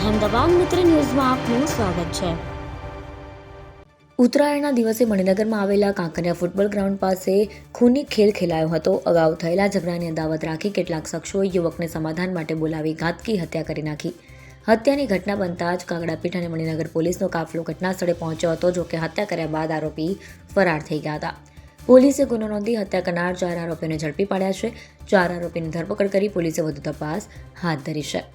અહેમદાબાદ મિત્ર ન્યૂઝમાં આપનું સ્વાગત છે. ઉત્તરાયણના દિવસે મણિનગરમાં આવેલા કાંકરિયા ફૂટબોલ ગ્રાઉન્ડ પાસે ખૂની ખેલ ખેલાયો હતો. અગાઉ થયેલા ઝઘડાની અદાવત રાખી કેટલાક શખ્સોએ યુવકને સમાધાન માટે બોલાવી ઘાતકી હત્યા કરી નાખી. હત્યાની ઘટના બનતા જ કાગડાપીઠ અને મણિનગર પોલીસનો કાફલો ઘટના સ્થળે પહોંચ્યો હતો, જોકે હત્યા કર્યા બાદ આરોપી ફરાર થઈ ગયા હતા. પોલીસે ગુનો નોંધી હત્યા કરનાર ચાર આરોપીઓને ઝડપી પાડ્યા છે. ચાર આરોપીની ધરપકડ કરી પોલીસે વધુ તપાસ હાથ ધરી છે.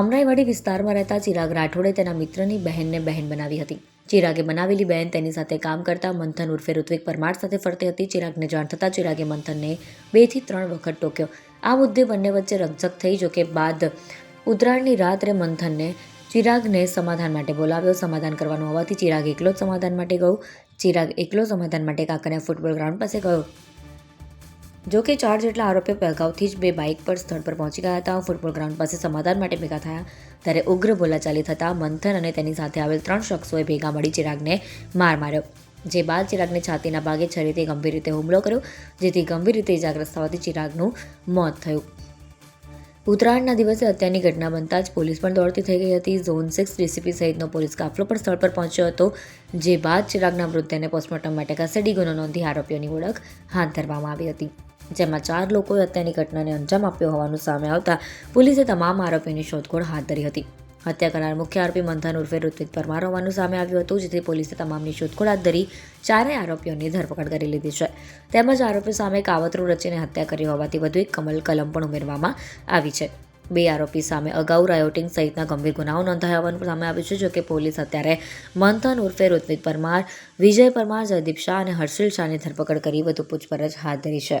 અમરાઈવાડી વિસ્તારમાં રહેતા ચિરાગ રાઠોડે તેના મિત્રની બહેનને બહેન બનાવી હતી. ચિરાગે બનાવેલી બહેન તેની સાથે કામ કરતા મંથન ઉર્ફે ઋત્વિક પરમાર સાથે ફરતી હતી. ચિરાગને જાણ થતાં ચિરાગે મંથનને બેથી ત્રણ વખત ટોક્યો. આ મુદ્દે બંને વચ્ચે રકઝક થઈ જોકે બાદ ઉત્તરાયણની રાત્રે મંથનને ચિરાગને સમાધાન માટે બોલાવ્યો. સમાધાન કરવાનું હોવાથી ચિરાગ એકલો જ સમાધાન માટે ગયો. ચિરાગ એકલો સમાધાન માટે કાંકરિયા ફૂટબોલ ગ્રાઉન્ડ પાસે ગયો. જો કે ચાર જેટલા આરોપીઓ અગાઉથી જ બે બાઇક પર સ્થળ પર પહોંચી ગયા હતા ફૂટબોલ ગ્રાઉન્ડ પાસે સમાધાન માટે ભેગા થયા ત્યારે ઉગ્ર બોલાચાલી થતાં મંથન અને તેની સાથે આવેલ ત્રણ શખ્સોએ ભેગા મળી ચિરાગને માર માર્યો। જે બાદ ચિરાગને છાતીના ભાગે છરીથી ગંભીર રીતે હુમલો કર્યો, જેથી ગંભીર રીતે ઇજાગ્રસ્ત થવાથી ચિરાગનું મોત થયું. ઉત્તરાયણના દિવસે હત્યાની ઘટના બનતા જ પોલીસ પણ દોડતી થઈ ગઈ હતી. ઝોન સિક્સ ડીસીપી સહિતનો પોલીસ કાફલો પણ સ્થળ પર પહોંચ્યો હતો, જે બાદ ચિરાગના મૃતદેહને પોસ્ટમોર્ટમ માટે કસ્ટડી ગુનો નોંધી આરોપીઓની ઓળખ હાથ ધરવામાં આવી હતી. જેમાં ચાર લોકોએ હત્યાની ઘટનાને અંજામ આપ્યો હોવાનું સામે આવતા પોલીસે તમામ આરોપીની શોધખોળ હાથ ધરી હતી. હત્યા કરનાર મુખ્ય આરોપી મંથન ઉર્ફે ઋત્વિક પરમાર હોવાનું સામે આવ્યું હતું, જેથી પોલીસે તમામની શોધખોળ હાથ ધરી ચારેય આરોપીઓની ધરપકડ કરી લીધી છે. તેમજ આરોપીઓ સામે કાવતરું રચીને હત્યા કરી હોવાથી વધુ એક કમલ કલમ પણ ઉમેરવામાં આવી છે. બે આરોપી સામે અગાઉ રાયોટિંગ સહિતના ગંભીર ગુનાઓ નોંધાયા હોવાનું સામે આવ્યું છે, જોકે પોલીસ અત્યારે મંથન ઉર્ફે ઋત્વિક પરમાર, વિજય પરમાર, જયદીપ શાહ અને હર્ષિલ શાહની ધરપકડ કરી વધુ પૂછપરછ હાથ ધરી છે.